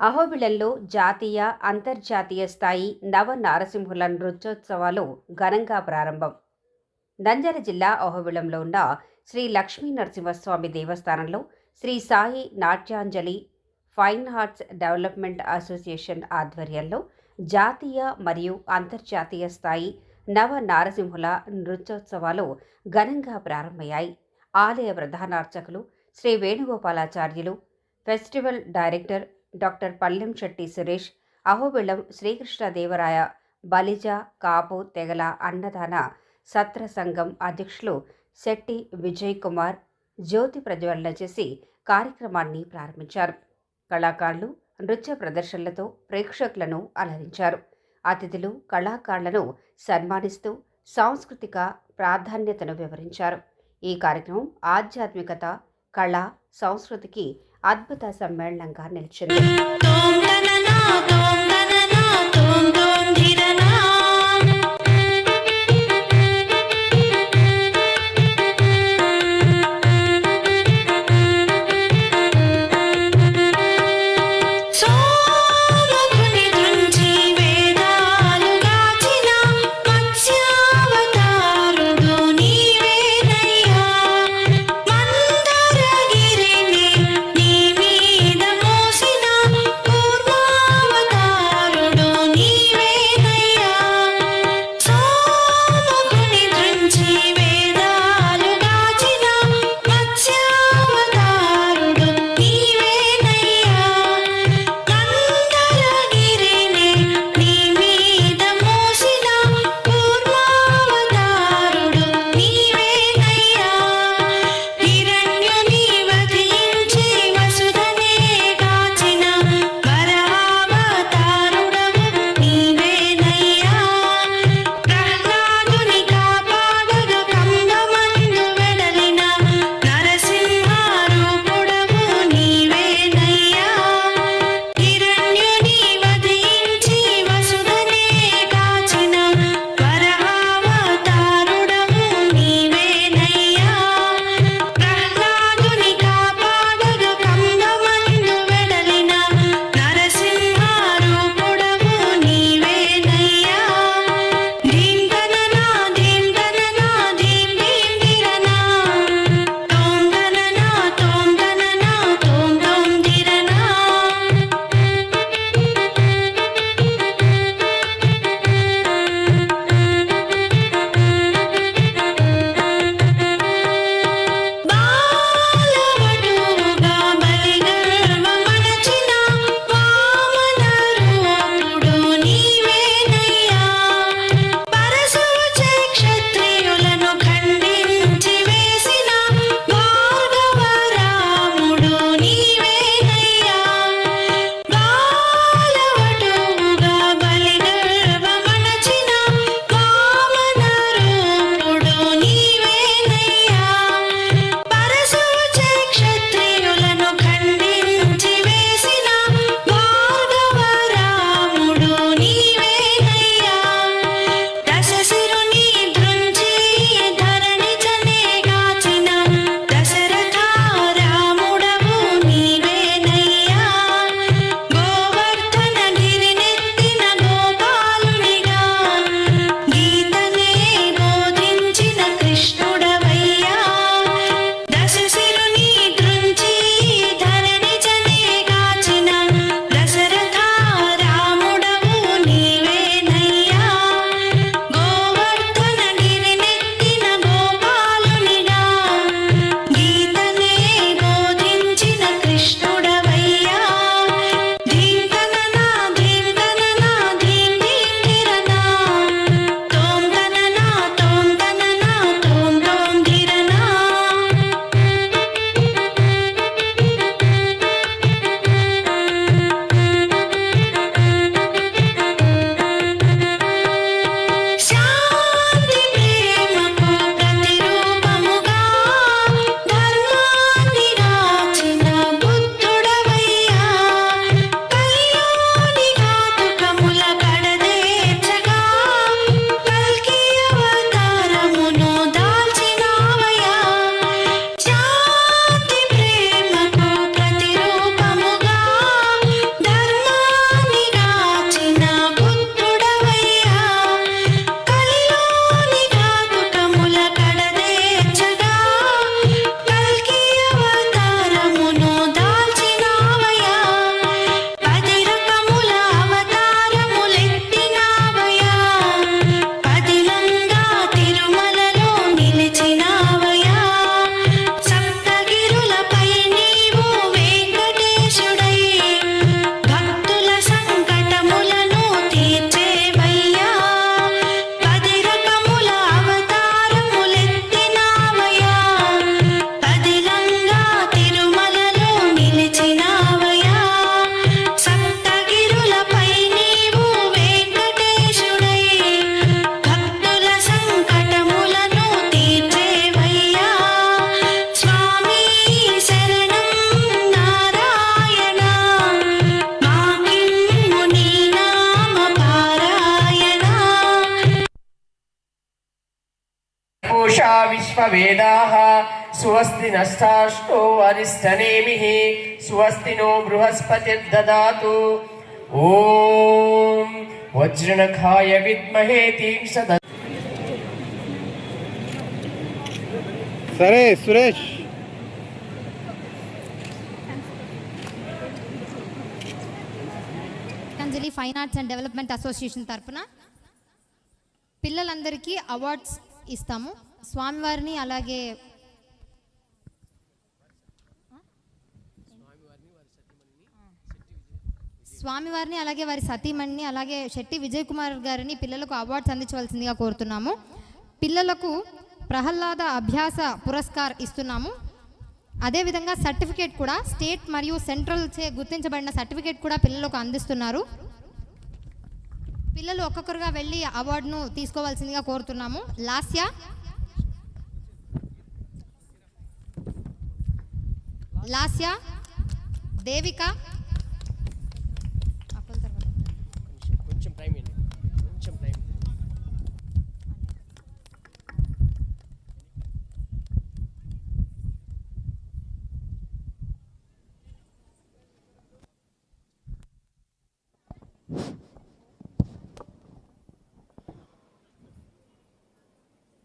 అహోబిళంలో జాతీయ అంతర్జాతీయ స్థాయి నవ నారసింహుల నృత్యోత్సవాలు ఘనంగా ప్రారంభం. నంద్యాల జిల్లా అహోబిళంలో ఉన్న శ్రీ లక్ష్మీ నరసింహస్వామి దేవస్థానంలో Shri Sai Natyanjali fine arts development association ఆధ్వర్యంలో జాతీయ మరియు అంతర్జాతీయ స్థాయి నవ నారసింహుల నృత్యోత్సవాలు ఘనంగా ప్రారంభమయ్యాయి. ఆలయ ప్రధానార్చకులు Shri Venugopalacharyulu festival director doctor Pallem Shetty Suresh Ahobilam Sri Krishnadevaraya Balija కాపు తెగల అన్నదాన సత్ర సంఘం అధ్యక్షులు శెట్టి విజయ్ కుమార్ జ్యోతి ప్రజ్వలన చేసి కార్యక్రమాన్ని ప్రారంభించారు. కళాకారులు నృత్య ప్రదర్శనలతో ప్రేక్షకులను అలరించారు. అతిథులు కళాకారులను సన్మానిస్తూ సాంస్కృతిక ప్రాధాన్యతను వివరించారు. ఈ కార్యక్రమం ఆధ్యాత్మికత కళ సంస్కృతికి అద్భుత సమ్మేళనంగా నిలిచింది. ఉషా విశ్వేదా స్వస్తి నష్టాష్టో అరిష్టనేమి. స్వస్తి నో బృహస్పతి ఓం వజ్రణఖాయ విద్మహే తీక్షద సరే Suresh. Patanjali fine arts and development association తరఫున పిల్లలందరికీ అవార్డ్స్ ఇస్తాము. స్వామివారిని అలాగే స్వామివారిని అలాగే వారి సతీమణిని అలాగే శెట్టి విజయ్ కుమార్ గారిని పిల్లలకు అవార్డ్స్ అందించవలసిందిగా కోరుతున్నాము. పిల్లలకు ప్రహ్లాద అభ్యాస పురస్కార్ ఇస్తున్నాము. అదేవిధంగా సర్టిఫికేట్ కూడా స్టేట్ మరియు సెంట్రల్ చే గుర్తించబడిన సర్టిఫికేట్ కూడా పిల్లలకు అందిస్తున్నారు. పిల్లలు ఒక్కొక్కరుగా వెళ్ళి అవార్డును తీసుకోవాల్సిందిగా కోరుతున్నాము. లాస్య లాస్య దేవిక కొంచెం టైం ఇవ్వండి. కొంచెం టైం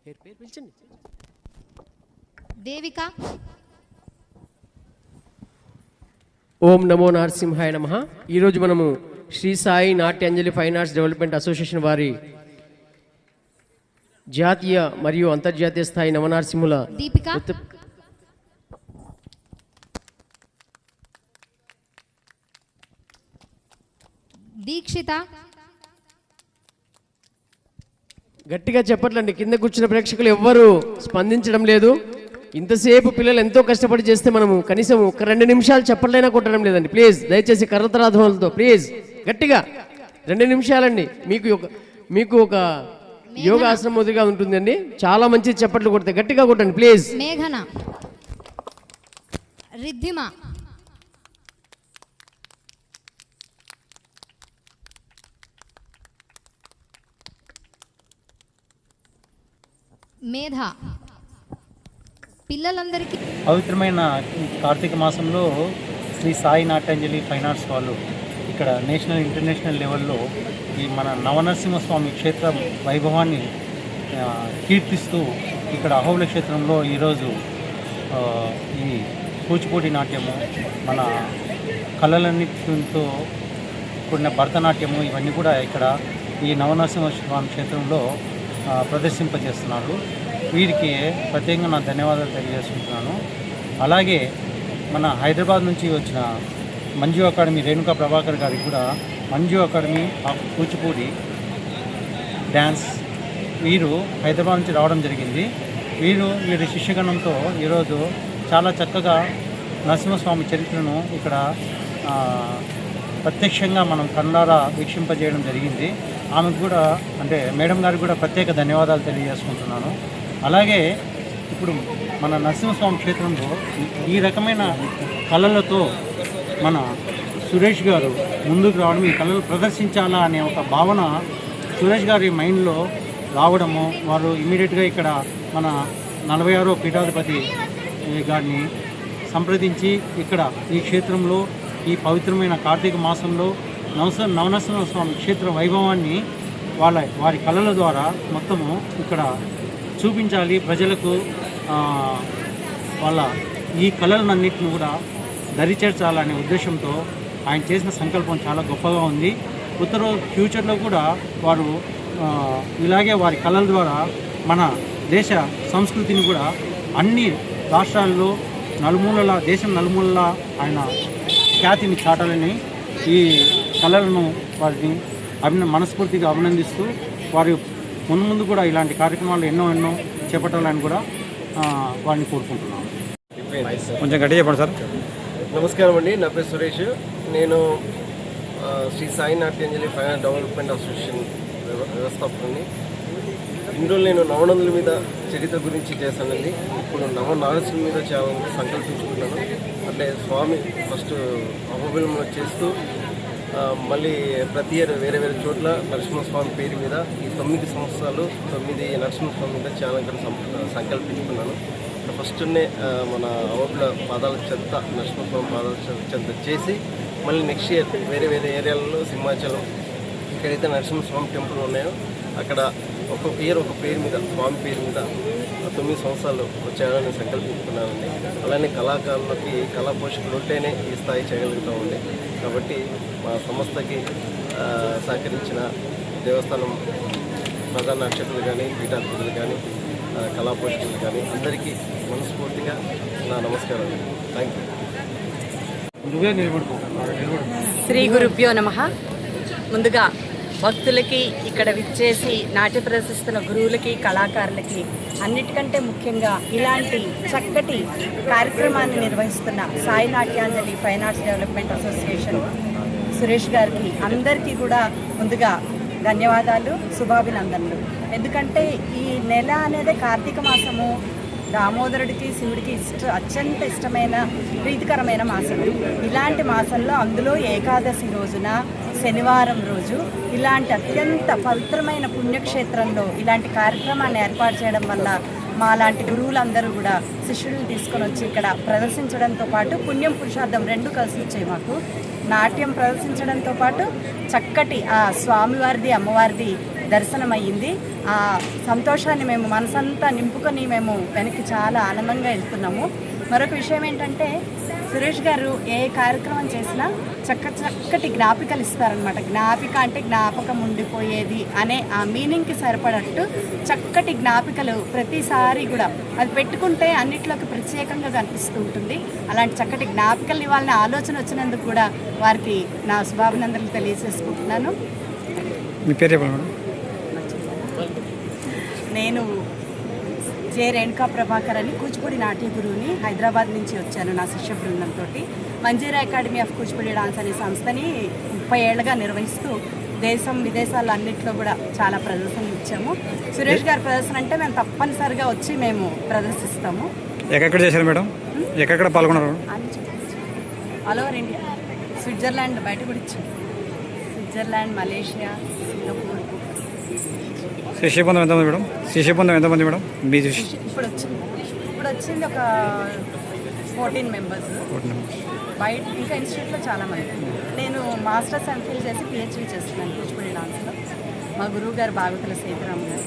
పేరు పేరు పిలిచండి. దేవిక ఓం నమో నరసింహాయ నమ. ఈరోజు మనము Shri Sai Natyanjali fine arts development association వారి జాతీయ మరియు అంతర్జాతీయ స్థాయి నవనరసింహుల దీపిక. దీక్షిత. గట్టిగా చెప్పట్లండి. కింద కూర్చున్న ప్రేక్షకులు ఎవ్వరూ స్పందించడం లేదు. ఇంతసేపు పిల్లలు ఎంతో కష్టపడి చేస్తే మనము కనీసం ఒక రెండు నిమిషాలు చెప్పట్లైనా కొట్టడం లేదండి. ప్లీజ్ దయచేసి కర్రతరాధములతో ప్లీజ్ గట్టిగా. రెండు నిమిషాలండి. మీకు ఒక మీకు ఒక యోగాశ్రమదిగా ఉంటుందండి. చాలా మంచి చప్పట్లు కొడితే గట్టిగా కొట్టండి ప్లీజ్. మేఘన. రిద్ధిమ. మేధ. పిల్లలందరికీ పవిత్రమైన కార్తీక మాసంలో శ్రీ సాయి నాట్యాంజలి ఫైన్ ఆర్ట్స్ వాళ్ళు ఇక్కడ నేషనల్ ఇంటర్నేషనల్ లెవెల్లో ఈ మన నవనరసింహస్వామి క్షేత్ర వైభవాన్ని కీర్తిస్తూ ఇక్కడ అహోబుల క్షేత్రంలో ఈరోజు ఈ కూచిపూడి నాట్యము మన కళలన్నిటితో కూడిన భరతనాట్యము ఇవన్నీ కూడా ఇక్కడ ఈ నవనరసింహ స్వామి క్షేత్రంలో ప్రదర్శింపజేస్తున్నారు. వీరికి ప్రత్యేకంగా నా ధన్యవాదాలు తెలియజేసుకుంటున్నాను. అలాగే మన హైదరాబాద్ నుంచి వచ్చిన మంజు అకాడమీ రేణుకా ప్రభాకర్ గారికి కూడా Manju academy of Kuchipudi dance వీరు హైదరాబాద్ నుంచి రావడం జరిగింది. వీరు వీరి శిష్యగణంతో ఈరోజు చాలా చక్కగా నరసింహస్వామి చరిత్రను ఇక్కడ ప్రత్యక్షంగా మనం కన్నారా వీక్షింపజేయడం జరిగింది. ఆమెకు కూడా అంటే మేడం గారికి కూడా ప్రత్యేక ధన్యవాదాలు తెలియజేసుకుంటున్నాను. అలాగే ఇప్పుడు మన నరసింహస్వామి క్షేత్రంలో ఈ- రకమైన కళలతో మన సురేష్ గారు ముందుకు రావడం ఈ కళలు ప్రదర్శించాలా అనే ఒక భావన సురేష్ గారి మైండ్లో రావడము వారు ఇమీడియట్గా ఇక్కడ మన నలభై ఆరో పీఠాధిపతి గారిని సంప్రదించి ఇక్కడ ఈ క్షేత్రంలో ఈ పవిత్రమైన కార్తీక మాసంలో నవస నవనరసింహ స్వామి క్షేత్ర వైభవాన్ని వాళ్ళ వారి కళల ద్వారా మొత్తము ఇక్కడ చూపించాలి ప్రజలకు వాళ్ళ ఈ కళలన్నింటిని కూడా దరిచేర్చాలనే ఉద్దేశంతో ఆయన చేసిన సంకల్పం చాలా గొప్పగా ఉంది. ఉత్తర ఫ్యూచర్లో కూడా వారు ఇలాగే వారి కళల ద్వారా మన దేశ సంస్కృతిని కూడా అన్ని రాష్ట్రాల్లో నలుమూలల దేశం నలుమూలల ఆయన ఖ్యాతిని చాటాలని ఈ కళలను వారిని అభిన మనస్ఫూర్తిగా అభినందిస్తూ వారి ముందు ముందు కూడా ఇలాంటి కార్యక్రమాలు ఎన్నో ఎన్నో చేపట్టాలని కూడా ఆ, వారిని కోరుకుంటున్నాను కొంచెం గట్టి చెప్పండి సార్. నమస్కారం అండి. నా పేరు సురేష్. నేను Shri Sai Natyanjali finance development association వ్యవ- వ్యవస్థాపకుని ఇన్ని రోజులు నేను నవనందుల మీద చరిత్ర గురించి చేశానండి. ఇప్పుడు నవ నారసుల మీద చేయాలని సంకల్పించుకున్నాను అంటే స్వామి ఫస్ట్ అహోబిలంలో చేస్తూ మళ్ళీ ప్రతి ఇయర్ వేరే వేరే చోట్ల నరసింహస్వామి పేరు మీద ఈ తొమ్మిది సంవత్సరాలు తొమ్మిది నరసింహస్వామి మీద చాలా ఇక్కడ సంకల్పించుకున్నాను. ఫస్ట్నే మన ఓట్ల పాదాల చెత్త నరసింహస్వామి పాదాల చెంత చెత్త చేసి మళ్ళీ నెక్స్ట్ ఇయర్ వేరే వేరే ఏరియాలలో సింహాచలం ఎక్కడైతే నరసింహస్వామి టెంపుల్ ఉన్నాయో అక్కడ ఒక్కొక్క ఇయర్ ఒక పేరు మీద స్వామి పేరు మీద తొమ్మిది సంవత్సరాలు చేయాలని సంకల్పించుకున్నానండి. అలానే కళాకారులకి కళా పోషకులు ఉంటేనే ఈ స్థాయి చేయగలుగుతామండి. కాబట్టి మా సంస్థకి సహకరించిన దేవస్థానం ప్రధాన అర్చకులు కానీ పీఠాధిపతులు కానీ ఆ, కళా పోషకులు కానీ అందరికీ మనస్ఫూర్తిగా నా నమస్కారాలు థ్యాంక్ యూ శ్రీ గురుభ్యో నమ. ముందుగా భక్తులకి ఇక్కడ విచ్చేసి నాట్య ప్రదర్శిస్తున్న గురువులకి కళాకారులకి అన్నిటికంటే ముఖ్యంగా ఇలాంటి చక్కటి కార్యక్రమాన్ని నిర్వహిస్తున్న Sai Natyanjali fine arts development association Suresh గారికి అందరికీ కూడా ముందుగా ధన్యవాదాలు శుభాభినందనలు. ఎందుకంటే ఈ నెల అనేది కార్తీక మాసము. దామోదరుడికి శివుడికి ఇష్ట అత్యంత ఇష్టమైన ప్రీతికరమైన మాసం. ఇలాంటి మాసంలో అందులో ఏకాదశి రోజున శనివారం రోజు ఇలాంటి అత్యంత పవిత్రమైన పుణ్యక్షేత్రంలో ఇలాంటి కార్యక్రమాన్ని ఏర్పాటు చేయడం వల్ల మా లాంటి గురువులందరూ కూడా శిష్యులను తీసుకొని వచ్చి ఇక్కడ ప్రదర్శించడంతో పాటు పుణ్యం పురుషార్థం రెండు కలిసి వచ్చాయి మాకు. నాట్యం ప్రదర్శించడంతో పాటు చక్కటి ఆ స్వామివారిది అమ్మవారిది దర్శనమయ్యింది. ఆ సంతోషాన్ని మేము మనసంతా నింపుకొని మేము వెనక్కి చాలా ఆనందంగా వెళ్తున్నాము. మరొక విషయం ఏంటంటే సురేష్ గారు ఏ కార్యక్రమం చేసినా చక్క చక్కటి జ్ఞాపికలు ఇస్తారనమాట జ్ఞాపిక అంటే జ్ఞాపకం ఉండిపోయేది అనే ఆ మీనింగ్కి సరిపడట్టు చక్కటి జ్ఞాపికలు ప్రతిసారి కూడా అది పెట్టుకుంటే అన్నిట్లోకి ప్రత్యేకంగా కనిపిస్తూ ఉంటుంది. అలాంటి చక్కటి జ్ఞాపికలు ఇవ్వాలనే ఆలోచన వచ్చినందుకు కూడా వారికి నా శుభాభినందనలు తెలియజేసుకుంటున్నాను. నేను జే రేణుకా ప్రభాకర్ అని కూచిపూడి నాట్య గురువుని హైదరాబాద్ నుంచి వచ్చాను నా శిష్య బృందంతో Manjira academy of Kuchipudi dance అనే సంస్థని ముప్పై ఏళ్ళగా నిర్వహిస్తూ దేశం విదేశాల్లో అన్నింటిలో కూడా చాలా ప్రదర్శనలు ఇచ్చాము. సురేష్ గారి ప్రదర్శన అంటే మేము తప్పనిసరిగా వచ్చి మేము ప్రదర్శిస్తాము. ఎక్కడెక్కడ చేశారు మేడం? ఎక్కడెక్కడ పాల్గొన్నారు? All over India. స్విట్జర్లాండ్ బయట కూడా ఇచ్చాము స్విట్జర్లాండ్ మలేషియా శిష్యబంధం ఎంతమంది మేడం? శిష్యబంధం ఎంతమంది మేడం? మీ శిష్య ఇప్పుడు వచ్చింది ఇప్పుడు వచ్చింది ఒక ఫోర్టీన్ మెంబర్స్. బయట ఇంకా ఇన్స్టిట్యూట్లో చాలా మంది నేను మాస్టర్స్ ఎంఫిల్ చేసి పిహెచ్డీ చేస్తున్నాను కూచిపూడి డాన్స్లో. మా గురువు గారు బాగుతుల సేతురామ్ గారు